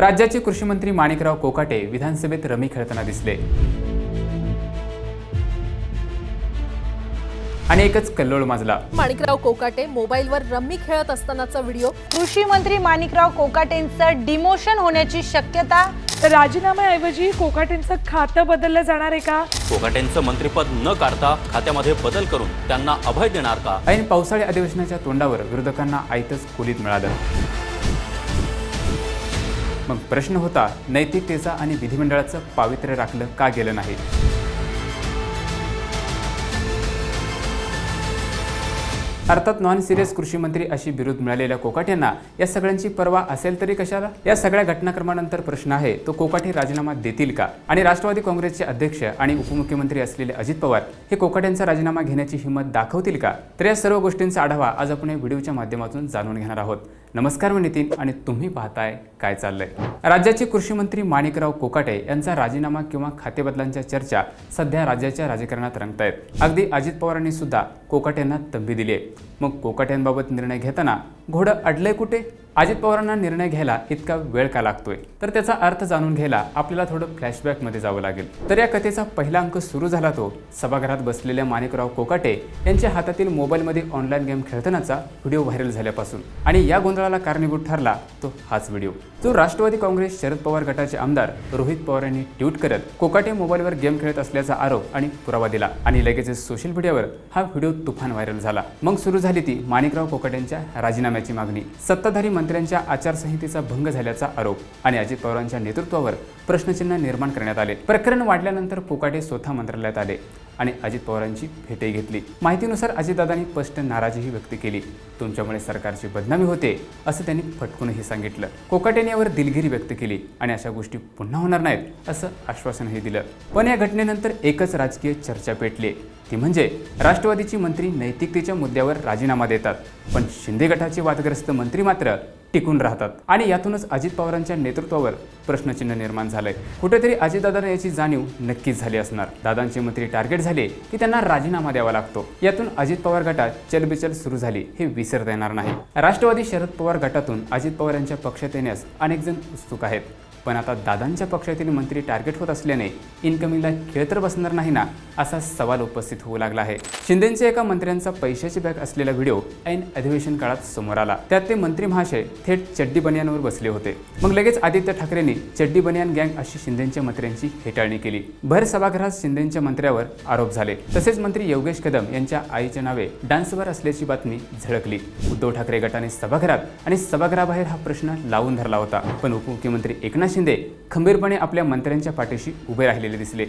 राज्याचे कृषी मंत्री माणिकराव कोकाटे विधानसभेत रमी खेळताना दिसले. आणि एकच कल्लोळ माजला. माणिकराव कोकाटे मोबाईलवर रम्मी खेळत असतानाचा व्हिडिओ. कृषी मंत्री माणिकराव कोकाटेंचं डिमोशन होण्याची शक्यता. राजीनाम्याऐवजी कोकाटेंचं खातं बदललं जाणार आहे का? कोकाटेंचं मंत्रिपद न काढता खात्यामध्ये बदल करून त्यांना अभय देणार का? ऐन पावसाळी अधिवेशनाच्या तोंडावर विरोधकांना आयतच खोलीत मिळालं. मग प्रश्न होता नैतिकतेचा आणि विधिमंडळाचं पावित्र्य राखलं का गेलं नाही? अर्थात नॉन सिरियस कृषी मंत्री अशी विरोध मिळालेल्या कोकाट यांना या सगळ्यांची पर्वा असेल तरी कशाला? या सगळ्या घटनाक्रमानंतर प्रश्न आहे तो कोकाटे राजीनामा देतील का? आणि राष्ट्रवादी काँग्रेसचे अध्यक्ष आणि उपमुख्यमंत्री असलेले अजित पवार हे कोकाट यांचा राजीनामा घेण्याची हिंमत दाखवतील का? तर या सर्व गोष्टींचा आढावा आज आपण व्हिडिओच्या माध्यमातून जाणून घेणार आहोत. नमस्कार मी नितीन आणि तुम्ही पाहताय काय चाललंय? राज्याचे कृषी मंत्री माणिकराव कोकाटे यांचा राजीनामा किंवा खातेबदलांच्या चर्चा सध्या राज्याच्या राजकारणात रंगतायत. अगदी अजित पवारांनी सुद्धा कोकाटे यांना तंबी दिली आहे मग कोकाट्यांबाबत निर्णय घेताना घोडं अडलंय कुठे? अजित पवारांना निर्णय घ्यायला इतका वेळ का लागतोय? तर त्याचा अर्थ जाणून घ्यायला आपल्याला थोडं फ्लॅशबॅकमध्ये जावं लागेल. तर या कथेचा पहिला अंक सुरू झाला तो सभागृहात बसलेल्या माणिकराव कोकाटे यांच्या हातातील मोबाईलमध्ये ऑनलाईन गेम खेळतानाचा व्हिडिओ व्हायरल झाल्यापासून. आणि या गोंधळाला कारणीभूत ठरला तो हाच व्हिडिओ. जो राष्ट्रवादी काँग्रेस शरद पवार गटाचे आमदार रोहित पवार यांनी ट्विट करत कोकाटे मोबाईलवर गेम खेळत असल्याचा आरोप आणि पुरावा दिला. आणि लगेचच सोशल मीडियावर हा व्हिडिओ तुफान व्हायरल झाला. मग सुरू झाली ती माणिकराव कोकाटेंच्या राजीनाम्याची मागणी सत्ताधारी मंत्र्यांच्या आचारसंहितेचा भंग झाल्याचा आरोप आणि अजित पवारांच्या नेतृत्वावर प्रश्नचिन्ह निर्माण करण्यात आले. प्रकरण वाढल्यानंतर कोकाटे स्वतः मंत्रालयात आले आणि अजित पवारांची भेटही घेतली. माहितीनुसार अजितदादांनी स्पष्ट नाराजीही व्यक्त केली. तुमच्यामुळे सरकारची बदनामी होते असं त्यांनी फटकूनही सांगितलं. कोकाटेने यावर दिलगिरी व्यक्त केली आणि अशा गोष्टी पुन्हा होणार नाहीत असं आश्वासनही दिलं. पण या घटनेनंतर एकच राजकीय चर्चा पेटली. ती म्हणजे राष्ट्रवादीची मंत्री नैतिकतेच्या मुद्द्यावर राजीनामा देतात पण शिंदे गटाचे वादग्रस्त मंत्री मात्र टिकून राहतात. आणि यातूनच अजित पवारांच्या नेतृत्वावर प्रश्नचिन्ह निर्माण झालंय. कुठेतरी अजितदादांना याची जाणीव नक्कीच झाली असणार. दादांचे मंत्री टार्गेट झाले की त्यांना राजीनामा द्यावा लागतो. यातून अजित पवार गटात चलबिचल सुरू झाली हे विसरता येणार नाही. राष्ट्रवादी शरद पवार गटातून अजित पवार यांच्या पक्षात येण्यास अनेक जण उत्सुक आहेत. पण आता दादांच्या पक्षातील मंत्री टार्गेट होत असल्याने इनकमिंगला खेळ तर बसणार नाही ना असा सवाल उपस्थित होऊ लागला आहे. शिंदेच्या एका मंत्र्यांचा पैशाची बॅग असलेला व्हिडिओ ऐन अधिवेशन काळात समोर आला. त्यात ते मंत्री महाशय थेट चड्डी बनियांवर बसले होते. मग लगेच आदित्य ठाकरेंनी चड्डी बनियान गँग अशी शिंदेच्या मंत्र्यांची हेटाळणी केली. भर सभागृहात शिंदेच्या मंत्र्यावर आरोप झाले. तसेच मंत्री योगेश कदम यांच्या आईच्या नावे डान्सवर असल्याची बातमी झळकली. उद्धव ठाकरे गटाने सभागृहात आणि सभागृहाबाहेर हा प्रश्न लावून धरला होता. पण उपमुख्यमंत्री एकनाथ शिंदे खंबीरपणे आपल्या मंत्र्यांच्या पाठीशी उभे राहिलेले दिसले.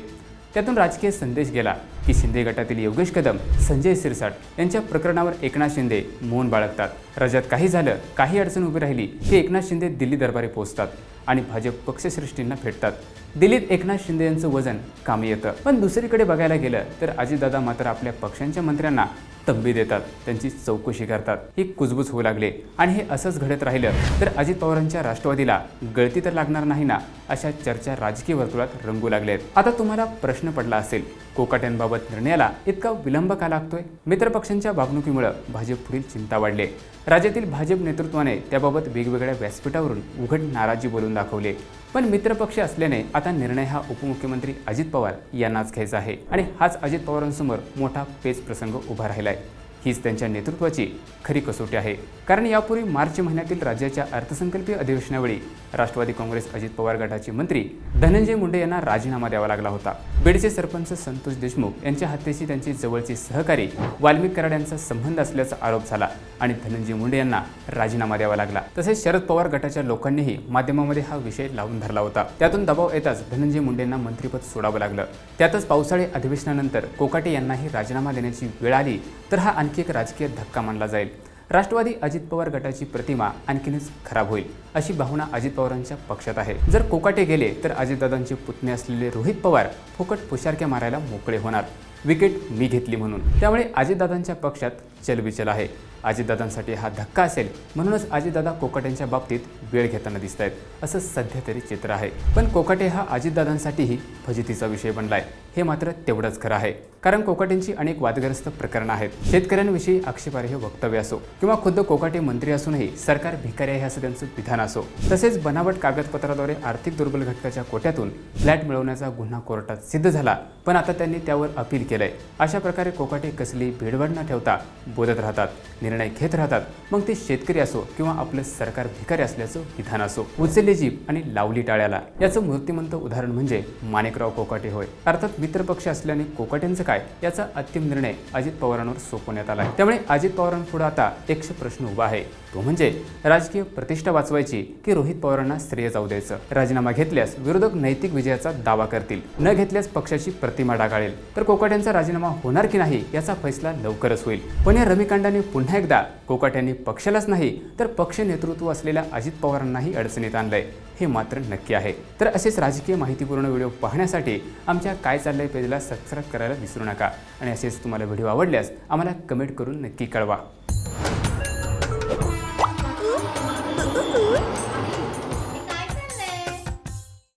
त्यातून राजकीय संदेश गेला. की शिंदे गटातील योगेश कदम संजय सिरसाट यांच्या प्रकरणावर एकनाथ शिंदे मौन बाळगतात. राज्यात काही झालं काही अडचण उभी राहिली की एकनाथ शिंदे दिल्ली दरबारी पोहोचतात आणि भाजप पक्षश्रेष्ठींना फेटतात दिल्लीत एकनाथ शिंदे यांचं वजन कामी येतं. पण दुसरीकडे बघायला गेलं तर अजितदादा मात्र आपल्या पक्षांच्या मंत्र्यांना तंबी देतात. त्यांची चौकशी करतात. ही कुजबूज होऊ लागले. आणि हे असंच घडत राहिलं तर अजित पवारांच्या राष्ट्रवादीला गळती तर लागणार नाही ना अशा चर्चा राजकीय वर्तुळात रंगू लागल्या आहेत आता तुम्हाला प्रश्न पडला असेल कोकाट्यांबाबत निर्णयाला इतका विलंब का लागतोय? मित्रपक्षांच्या वागणुकीमुळे भाजप पुढील चिंता वाढले. राज्यातील भाजप नेतृत्वाने त्याबाबत वेगवेगळ्या व्यासपीठावरून उघड नाराजी बोलून दाखवले. पण मित्रपक्ष असल्याने आता निर्णय हा उपमुख्यमंत्री अजित पवार यांनाच घ्यायचा आहे. आणि हाच अजित पवारांसमोर मोठा पेच प्रसंग उभा राहिलाय. हीच त्यांच्या नेतृत्वाची खरी कसोटी आहे. कारण यापूर्वी मार्च महिन्यातील राज्याच्या अर्थसंकल्पीय अधिवेशनावेळी राष्ट्रवादी काँग्रेस अजित पवार गटाचे मंत्री धनंजय मुंडे यांना राजीनामा द्यावा लागला होता. बीडचे सरपंच संतोष देशमुख यांच्या हत्येशी त्यांचे जवळचे सहकारी वाल्मिक कराड यांचा संबंध असल्याचा आरोप झाला आणि धनंजय मुंडे यांना राजीनामा द्यावा लागला. तसेच शरद पवार गटाच्या लोकांनीही माध्यमामध्ये हा विषय लावून धरला होता. त्यातून दबाव येताच धनंजय मुंडेंना मंत्रिपद सोडावं लागलं. त्यातच पावसाळी अधिवेशनानंतर कोकाटे यांनाही राजीनामा देण्याची वेळ आली तर हा आणखी एक राजकीय धक्का मानला जाईल. राष्ट्रवादी अजित पवार गटाची प्रतिमा आणखीनच खराब होईल अशी भावना अजित पवारांच्या पक्षात आहे. जर कोकाटे गेले तर अजितदादांचे पुतणे असलेले रोहित पवार फुकट पुशारक्या मारायला मोकळे होणार. विकेट मी घेतली म्हणून. त्यामुळे अजितदादांच्या पक्षात चलबिचल आहे. अजितदादांसाठी हा धक्का असेल म्हणूनच अजितदादा कोकाटेंच्या बाबतीत वेळ घेताना दिसत आहेत असं सध्या तरी चित्र आहे. पण कोकाटे हा अजितदादांसाठीही फजितीचा विषय बनलाय. हे मात्र तेवढंच खरं आहे. कारण कोकाटेंची अनेक वादग्रस्त प्रकरणं आहेत. शेतकऱ्यांविषयी आक्षेपार्ह वक्तव्य असो किंवा खुद्द कोकाटे मंत्री असूनही सरकार भिकारी आहे असं त्यांचं विधान असो तसेच बनावट कागदपत्राद्वारे आर्थिक दुर्बल घटकाच्या कोट्यातून फ्लॅट मिळवण्याचा गुन्हा कोर्टात सिद्ध झाला. पण आता त्यांनी त्यावर अपील केलंय. अशा प्रकारे कोकाटे कसली भिडवड न ठेवता बोलत राहतात निर्णय घेत राहतात. मग ते शेतकरी असो किंवा आपलं सरकार भिकारी असल्याचं विधान असो. उचलली जीप आणि लावली टाळ्याला. याचं मूर्तिमंत उदाहरण म्हणजे माणिकराव कोकाटे होय. अर्थात मित्रपक्ष असल्याने कोकाटेंचं काय? याचा अंतिम निर्णय अजित पवारांवर सोपवण्यात आला त्यामुळे अजित पवारांपुढे आता एक प्रश्न उभा आहे. तो म्हणजे राजकीय प्रतिष्ठा वाचवायची की रोहित पवारांना श्रेय जाऊ द्यायचं? राजीनामा घेतल्यास विरोधक नैतिक विजयाचा दावा करतील. न घेतल्यास पक्षाची प्रतिमा डागाळेल. तर कोकाट्यांचा राजीनामा होणार की नाही याचा फैसला लवकरच होईल. पण या रमिकांडाने पुन्हा एकदा कोकाट्यांनी पक्षालाच नाही तर पक्ष नेतृत्व असलेल्या अजित पवारांनाही अडचणीत आणलंय. हे मात्र नक्की आहे. तर असेच राजकीय माहितीपूर्ण व्हिडिओ पाहण्यासाठी आमच्या काय चाललंय पेजला सबस्क्राईब करायला विसरू नका. आणि असेच तुम्हाला व्हिडिओ आवडल्यास आम्हाला कमेंट करून नक्की कळवा.